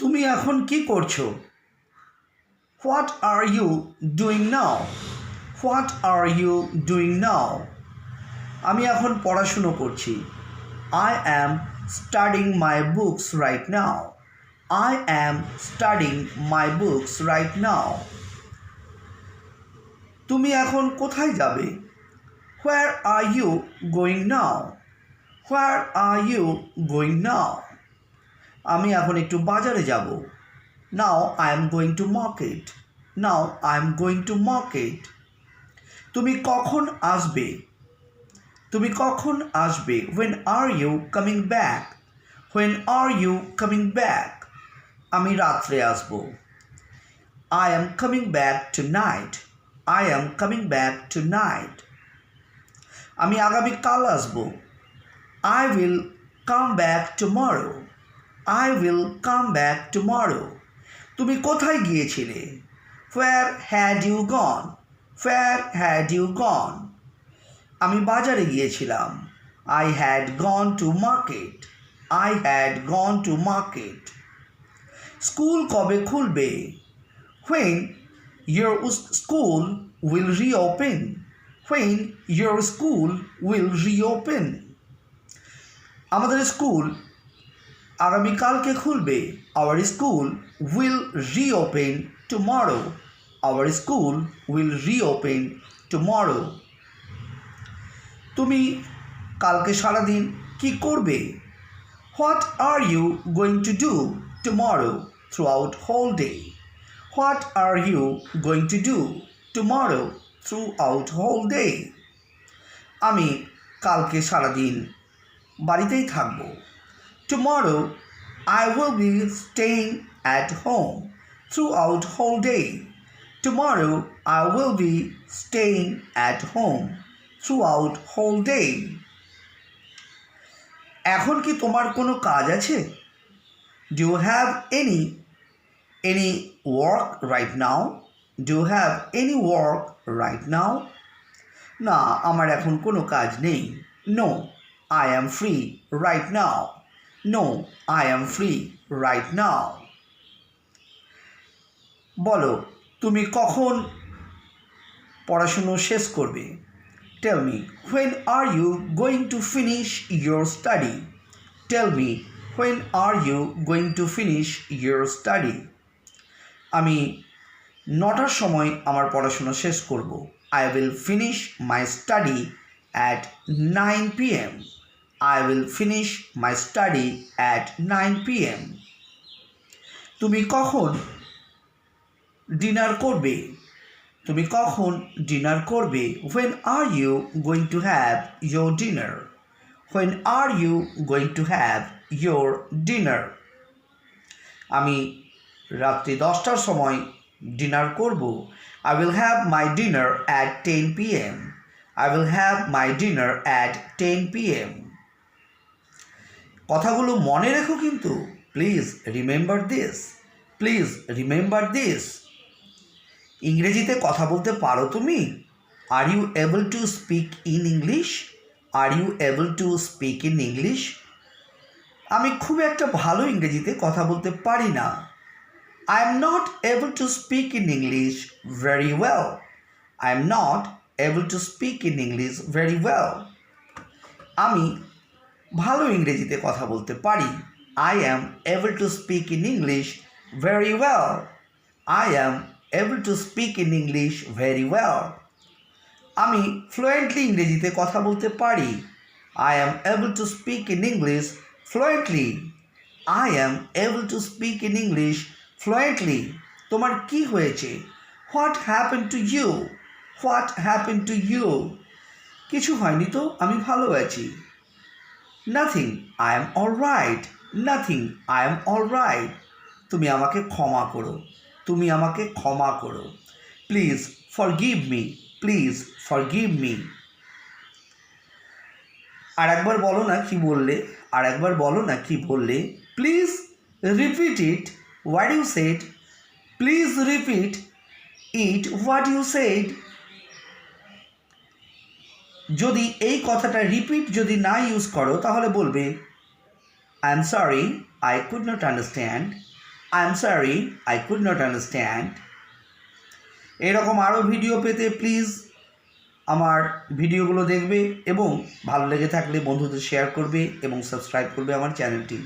তুমি এখন কি করছ? What are you doing now what are you doing now আমি এখন পড়াশুনো করছি। I am studying my books right now I am studying my books right now তুমি এখন কোথায় যাবে? Where are you going now where are you going now আমি এখন একটু বাজারে যাব। Now I am going to market now I am going to market তুমি কখন আসবে? তুমি কখন আসবে? When are you coming back when are you coming back আমি রাত্রে আসব। I am coming back tonight I am coming back tonight আমি আগামীকাল আসব। I will come back tomorrow I will come back tomorrow তুমি কোথায় গিয়েছিলে? Where had you gone where had you gone আমি বাজারে গিয়েছিলাম। I had gone to market I had gone to market school কবে খুলবে? When your school will reopen when your school will reopen আমাদের school আগামীকালকে খুলবে। Our school will reopen tomorrow our school will reopen tomorrow তুমি কালকে সারাদিন কি করবে? What are you going to do tomorrow throughout whole day what are you going to do tomorrow throughout whole day আমি কালকে সারাদিন বাড়িতেই থাকব। Will be staying at home throughout whole day tomorrow I will be staying at home throughout whole day এখন কি তোমার কোনো কাজ আছে? Do you have any any work right now do you have any work right now না, আমার এখন কোনো কাজ নেই। No I am free right now no I am free right now বলো, তুমি কখন পড়াশুনো শেষ করবে? Tell me when are you going to finish your study tell me when are you going to finish your study আমি নটার সময় আমার পড়াশোনা শেষ করব। I will finish my study at nine P M I finish my study at nine P M তুমি কখন dinner করবে? তুমি কখন ডিনার করবে? When are you going to have your dinner when are you going to have your dinner আমি রাত্রি দশটার সময় ডিনার করব। I will have my dinner at ten P M I will have my dinner at ten P M কথাগুলো মনে রেখো কিন্তু। Please remember this please remember this ইংরেজিতে কথা বলতে পারো তুমি। Are you able to speak in English are you able to speak in English আমি খুব একটা ভালো ইংরেজিতে কথা বলতে পারি না। I am not able to speak in English very well I am not able to speak in English very well আমি ভালো ইংরেজিতে কথা বলতে পারি। I am able to speak in English very well I am able to speak in English very well আমি fluently ইংরেজিতে কথা বলতে পারি। I am able to speak in English fluently I am able to speak in English fluently তোমার কি হয়েছে? What happen to you what happen to you কিছু হয়নি তো? আমি ভালো আছি। Nothing I am all right nothing I am all right তুমি আমাকে ক্ষমা করো। তুমি আমাকে ক্ষমা করো। Please forgive me please forgive me আর একবার বলো না কি বললে? আর একবার বলো না কি বললে? Please repeat it what you said please repeat it what you said যদি এই কথাটা রিপিট যদি না ইউজ করো, তাহলে বলবে I am sorry I could not understand I am sorry I could not understand এরকম আরও ভিডিও পেতে প্লিজ আমার ভিডিওগুলো দেখবে এবং ভালো লেগে থাকলে বন্ধুদের শেয়ার করবে এবং সাবস্ক্রাইব করবে আমার চ্যানেলটি